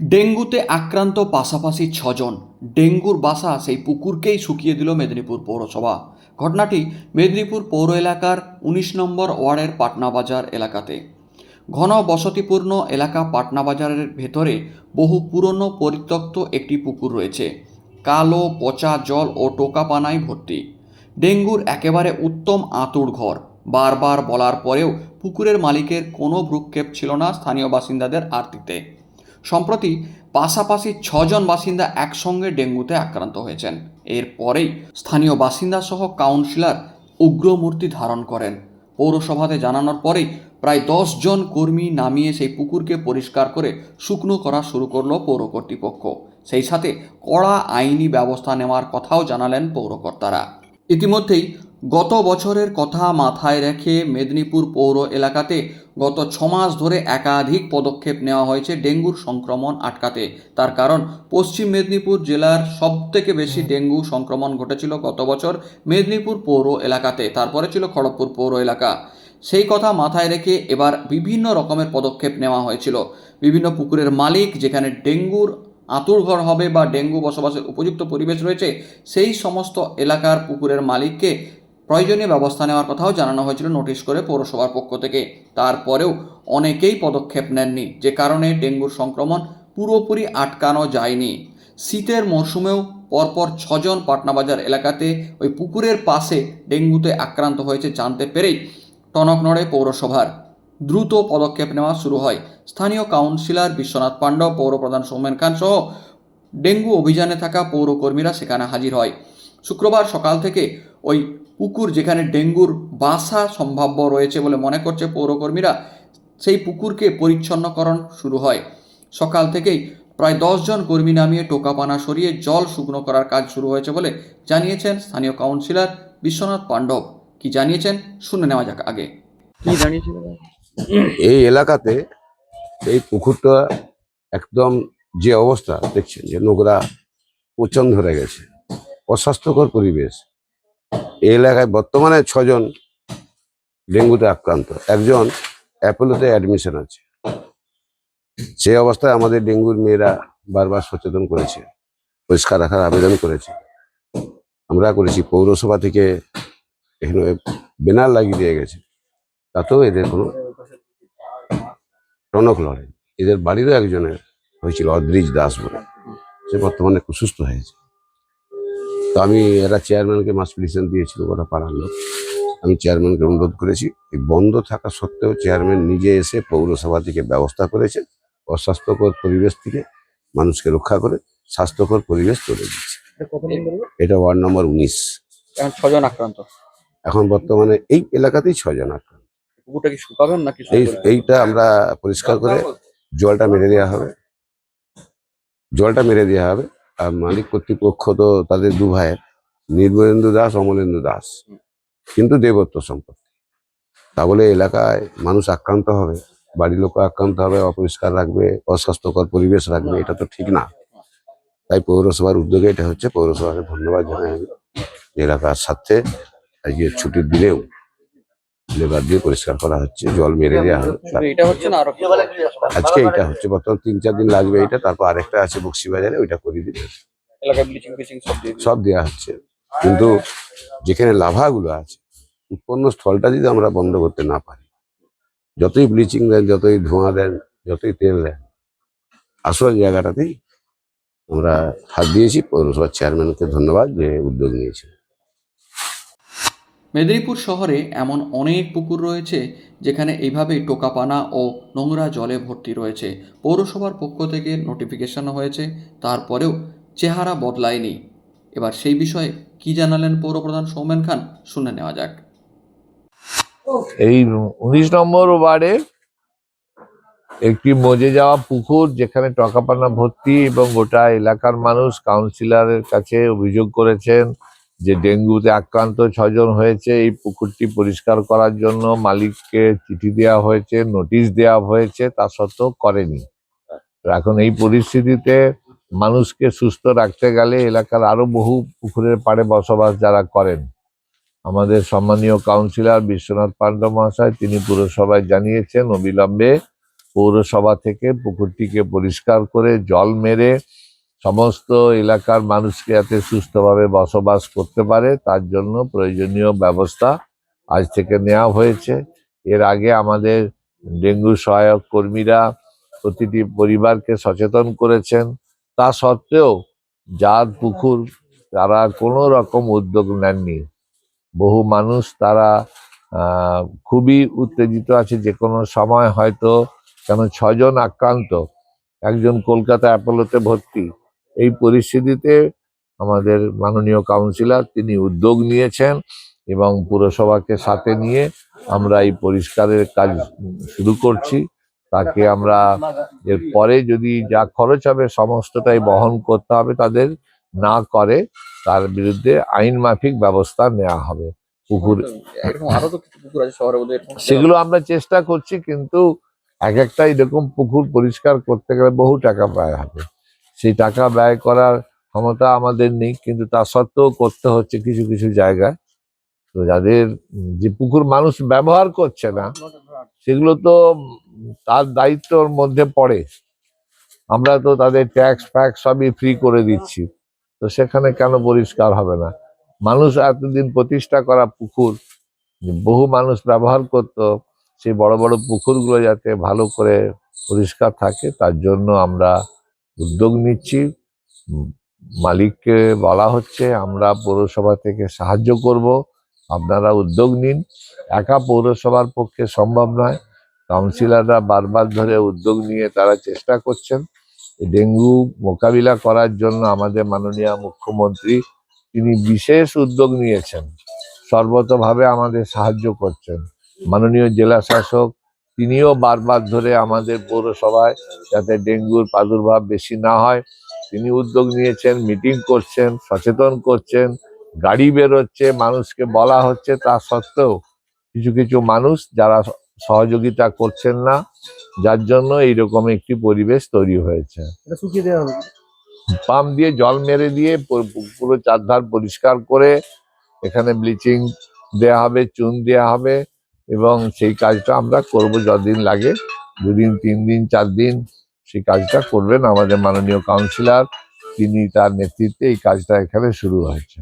ডেঙ্গুতে আক্রান্ত পাশাপাশি ছজন। ডেঙ্গুর বাসা সেই পুকুরকেই শুকিয়ে দিল মেদিনীপুর পৌরসভা। ঘটনাটি মেদিনীপুর পৌর এলাকার উনিশ নম্বর ওয়ার্ডের পাটনাবাজার এলাকাতে। ঘন বসতিপূর্ণ এলাকা পাটনাবাজারের ভেতরে বহু পুরনো পরিত্যক্ত একটি পুকুর রয়েছে। কালো, পচা জল ও টোকা পানায় ভর্তি। ডেঙ্গুর একেবারে উত্তম আঁতুড় ঘর। বারবার বলার পরেও পুকুরের মালিকের কোনো ভ্রুক্ষেপ ছিল না স্থানীয় বাসিন্দাদের আরতিতে। সম্প্রতি পাশাপাশি ছজন বাসিন্দা একসঙ্গে ডেঙ্গুতে আক্রান্ত হয়েছেন। এরপরেই স্থানীয় বাসিন্দা সহ কাউন্সিলর উগ্রমূর্তি ধারণ করেন। পৌরসভাতে জানানোর পরেই প্রায় দশ জন কর্মী নামিয়ে সেই পুকুরকে পরিষ্কার করে শুকনো করা শুরু করল পৌর কর্তৃপক্ষ। সেই সাথে কড়া আইনি ব্যবস্থা নেওয়ার কথাও জানালেন পৌরকর্তারা। ইতিমধ্যেই গত বছরের কথা মাথায় রেখে মেদিনীপুর পৌর এলাকাতে গত ছমাস ধরে একাধিক পদক্ষেপ নেওয়া হয়েছে ডেঙ্গুর সংক্রমণ আটকাতে। তার কারণ, পশ্চিম মেদিনীপুর জেলার সবথেকে বেশি ডেঙ্গু সংক্রমণ ঘটেছিল গত বছর মেদিনীপুর পৌর এলাকাতে, তারপরে ছিল খড়গপুর পৌর এলাকা। সেই কথা মাথায় রেখে এবার বিভিন্ন রকমের পদক্ষেপ নেওয়া হয়েছিল। বিভিন্ন পুকুরের মালিক, যেখানে ডেঙ্গুর আঁতুড়ঘর হবে বা ডেঙ্গু বসবাসের উপযুক্ত পরিবেশ রয়েছে, সেই সমস্ত এলাকার পুকুরের মালিককে প্রয়োজনীয় ব্যবস্থা নেওয়ার কথাও জানানো হয়েছিল নোটিশ করে পৌরসভার পক্ষ থেকে। তারপরেও অনেকেই পদক্ষেপ নেননি, যে কারণে ডেঙ্গুর সংক্রমণ পুরোপুরি আটকানো যায়নি। শীতের মরশুমেও পরপর ছজন পাটনাবাজার এলাকাতে ওই পুকুরের পাশে ডেঙ্গুতে আক্রান্ত হয়েছে জানতে পেরেই টনক নড়ে পৌরসভার দ্রুত পদক্ষেপ নেওয়া শুরু হয়। স্থানীয় কাউন্সিলর বিশ্বনাথ পাণ্ডব পৌরপ্রধান সৌমেন খান সহ ডেঙ্গু অভিযানে থাকা পৌরকর্মীরা সেখানে হাজির হয়। শুক্রবার সকাল থেকে ওই পুকুর যেখানে ডেঙ্গুর বাসা সম্ভাব্য রয়েছে বলে মনে করছে পৌরকর্মীরা, সেই পুকুরকে পরিচ্ছন্নকরণ শুরু হয়। সকাল থেকেই প্রায় দশজন কর্মী নামিয়ে টোকাপানা সরিয়ে জল শুকনো করার কাজ শুরু হয়েছে বলে জানিয়েছেন স্থানীয় কাউন্সিলর বিশ্বনাথ পাণ্ডব। কি জানিয়েছেন শুনে নেওয়া যাক আগে। কি জানিয়েছিল? এই এলাকাতে এই পুকুরটা একদম যে অবস্থা, দেখছেন যে নোংরা পচন ধরে গেছে। অস্বাস্থ্যকর পরিবেশ। এই এলাকায় বর্তমানে ছজন ডেঙ্গুতে আক্রান্ত। একজন অ্যাপোলোতে অ্যাডমিশন আছে। সেই অবস্থায় আমাদের ডেঙ্গুর মেয়েরা বারবার সচেতন করেছে, পরিষ্কার রাখার আবেদন করেছে। আমরা করেছি, পৌরসভা থেকে এখানে ব্যানার লাগিয়ে দিয়ে গেছে। তাতেও এদের কোনো টনক লড়ে এদের বাড়িরও একজনের হয়েছিল অদ্রিজ দাস বলে। সে বর্তমানে খুব সুস্থ হয়েছে। তো আমি এরা চেয়ারম্যানকে মাস পিটিশন দিয়েছিল ওরা পাড়ার লোক। আমি চেয়ারম্যানকে অনুরোধ করেছি এই বন্ধ থাকা সত্ত্বেও চেয়ারম্যান নিজে এসে পৌরসভা থেকে ব্যবস্থা করেছে অস্বাস্থ্যকর পরিবেশ থেকে মানুষকে রক্ষা করে স্বাস্থ্যকর পরিবেশ তৈরি দিচ্ছে এটা ওয়ার্ড নম্বর উনিশ। ছজন আক্রান্ত। এখন বর্তমানে এই এলাকাতেই ছজন আক্রান্ত। পুকুরটা কি শুকাবেন নাকি এই এইটা আমরা পরিষ্কার করে জলটা মেরে দেওয়া হবে। জলটা মেরে দেওয়া হবে। আর মালিক কর্তৃপক্ষ তো তাদের দু ভাইয়ের নির্মলেন্দু দাস অমলেন্দু দাস। কিন্তু দেবত্ব সম্পত্তি। তা বলে এলাকায় মানুষ আক্রান্ত হবে বাড়ির লোক আক্রান্ত হবে অপরিষ্কার রাখবে অস্বাস্থ্যকর পরিবেশ রাখবে এটা তো ঠিক না। তাই পৌরসভার উদ্যোগে এটা হচ্ছে। পৌরসভাকে ধন্যবাদ জানাই এলাকার স্বার্থে আজকে ছুটির দিনেও লেবার দিয়ে পরিষ্কার করা হচ্ছে জল মেরে দেওয়া হবে আজকে এটা হচ্ছে বর্তমান তিন চার দিন লাগবে এটা তারপর আরেকটা আছে বক্সিবাজারে ওইটা করে দিবে সব দেওয়া হচ্ছে। কিন্তু যেখানে লাভাগুলো আছে উৎপন্ন স্থলটা যদি আমরা বন্ধ করতে না পারি যতই ব্লিচিং দেন যতই ধোঁয়া দেন যতই তেল দেন আসল জায়গাটাতেই আমরা হাত দিয়েছি। পৌরসভার চেয়ারম্যানকে ধন্যবাদ যে উদ্যোগ নিয়েছে মেদিনীপুর শহরে এমন অনেক পুকুর রয়েছে যেখানে এইভাবেই টোকাপানা ও নোংরা জলে ভর্তি রয়েছে। পৌরসভার পক্ষ থেকে নোটিফিকেশন হয়েছে, তারপরেও চেহারা বদলায়নি। এবার সেই বিষয়ে কি জানালেন পৌরপ্রধান সৌমেন খান, শুনে নেওয়া যাক। এই উনিশ নম্বর ওয়ার্ডে একটি মজে যাওয়া পুকুর যেখানে টকাপানা ভর্তি এবং গোটা এলাকার মানুষ কাউন্সিলরের কাছে অভিযোগ করেছেন। যে ডেঙ্গুতে আক্রান্ত ছজন হয়েছে, এই পুকুরটি পরিষ্কার করার জন্য মালিককে চিঠি দেওয়া হয়েছে, নোটিশ দেওয়া হয়েছে, তা সত্ত্বেও করেনি। এখন এই পরিস্থিতিতে মানুষকে সুস্থ রাখতে গেলে এলাকার আরও বহু পুকুরের পাড়ে বসবাস যারা করেন, আমাদের সম্মানীয় কাউন্সিলর বিশ্বনাথ পাণ্ডব মহাশয়, তিনি পুরসভায় জানিয়েছেন, অবিলম্বে পৌরসভা থেকে পুকুরটিকে পরিষ্কার করে জল মেরে সমস্ত এলাকার মানুষকে যাতে সুস্থভাবে বসবাস করতে পারে, তার জন্য প্রয়োজনীয় ব্যবস্থা আজ থেকে নেওয়া হয়েছে। এর আগে আমাদের ডেঙ্গু সহায়ক কর্মীরা প্রতিটি পরিবারকে সচেতন করেছেন। তা সত্ত্বেও যার পুকুর, তারা কোনো রকম উদ্যোগ নেননি। বহু মানুষ তারা খুবই উত্তেজিত আছে। যে কোনো সময় হয়তো কেন ছজন আক্রান্ত, একজন কলকাতা অ্যাপোলোতে ভর্তি এই পরিস্থিতিতে আমাদের মাননীয় কাউন্সিলর তিনি উদ্যোগ নিয়েছেন এবং পুরসভাকে সাথে নিয়ে আমরা এই পরিষ্কারের কাজ শুরু করছি। তাকে আমরা এর পরে যদি যা খরচ হবে সমস্তটাই বহন করতে হবে তাদের না করে তার বিরুদ্ধে আইন মাফিক ব্যবস্থা নেওয়া হবে। পুকুর সেগুলো আমরা চেষ্টা করছি কিন্তু এক একটা এরকম পুকুর পরিষ্কার করতে গেলে বহু টাকা ব্যয় হবে। সেই টাকা ব্যয় করার ক্ষমতা আমাদের নেই, কিন্তু তা সত্ত্বেও করতে হচ্ছে কিছু কিছু জায়গায়। তো যাদের, যে পুকুর মানুষ ব্যবহার করছে না, সেগুলো তো তার দায়িত্বর মধ্যে পড়ে। আমরা তো তাদের ট্যাক্স ফ্যাক্স সবই ফ্রি করে দিচ্ছি। তো সেখানে কেন পরিষ্কার হবে না? মানুষ এতদিন প্রতিষ্ঠা করা পুকুর বহু মানুষ ব্যবহার করত, সেই বড় বড় পুকুরগুলো যাতে ভালো করে পরিষ্কার থাকে, তার জন্য আমরা উদ্যোগ নিচ্ছি। মালিককে বলা হচ্ছে, আমরা পৌরসভা থেকে সাহায্য করব। আপনারা উদ্যোগ নিন। একা পৌরসভার পক্ষে সম্ভব নয়। কাউন্সিলররা বারবার ধরে উদ্যোগ নিয়ে তারা চেষ্টা করছেন। ডেঙ্গু মোকাবিলা করার জন্য আমাদের মাননীয় মুখ্যমন্ত্রী, তিনি বিশেষ উদ্যোগ নিয়েছেন। সর্বতভাবে আমাদের সাহায্য করছেন। মাননীয় জেলা শাসক তিনিও বারবার ধরে আমাদের পৌরসভায় যাতে ডেঙ্গুর প্রাদুর্ভাব বেশি না হয়। তিনি উদ্যোগ নিয়েছেন মিটিং করছেন সচেতন করছেন গাড়ি বেরোচ্ছে মানুষকে বলা হচ্ছে তা সত্ত্বেও কিছু কিছু মানুষ যারা সহযোগিতা করছেন না যার জন্য এইরকম একটি পরিবেশ তৈরি হয়েছে। পাম্প দিয়ে জল মেরে দিয়ে পুরো চারধার পরিষ্কার করে এখানে ব্লিচিং দেয়া হবে চুন দেয়া হবে। এবং সেই কাজটা আমরা করব যতদিন লাগে, দুদিন তিন দিন চার দিন সেই কাজটা করবেন আমাদের মাননীয় কাউন্সিলর তিনি তার নেতৃত্বে এই কাজটা এখানে শুরু হয়েছে।